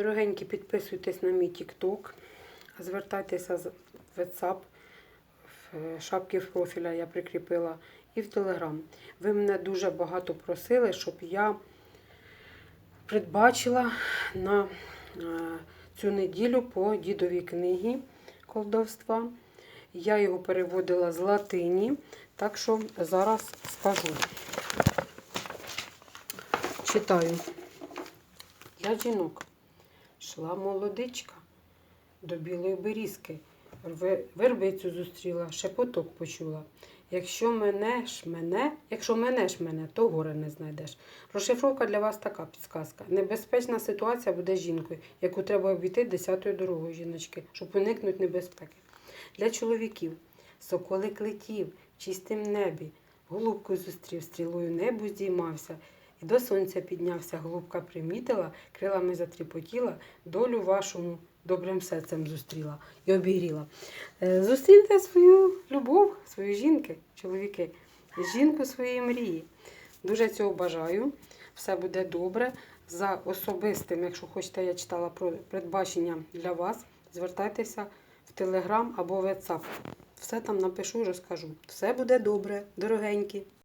Дорогенькі, підписуйтесь на мій TikTok, звертайтеся з- WhatsApp, в е, шапки в профіля я прикріпила, і в Telegram. Ви мене дуже багато просили, щоб я придбачила на е, цю неділю по дідовій книгі колдовства. Я його переводила з латині, так що зараз скажу. Читаю. Я жінок. Шла молодичка до білої берізки. Вербицю зустріла, шепоток почула. Якщо мене ж мене, якщо мене мене, то горе не знайдеш. Розшифровка для вас така підсказка. Небезпечна ситуація буде жінкою, яку треба обійти десятою дорогою жіночки, щоб уникнути небезпеки. Для чоловіків соколик летів в чистім небі, голубку зустрів, стрілою небу здіймався. І до сонця піднявся, голубка примітила, крилами затріпотіла, долю вашому добрим серцем зустріла і обігріла. Е, Зустріньте свою любов, свою жінки, чоловіки, жінку своєї мрії. Дуже цього бажаю. Все буде добре. За особистим, якщо хочете, я читала про передбачення для вас, звертайтеся в Телеграм або в WhatsApp. Все там напишу, розкажу. Все буде добре, дорогенькі.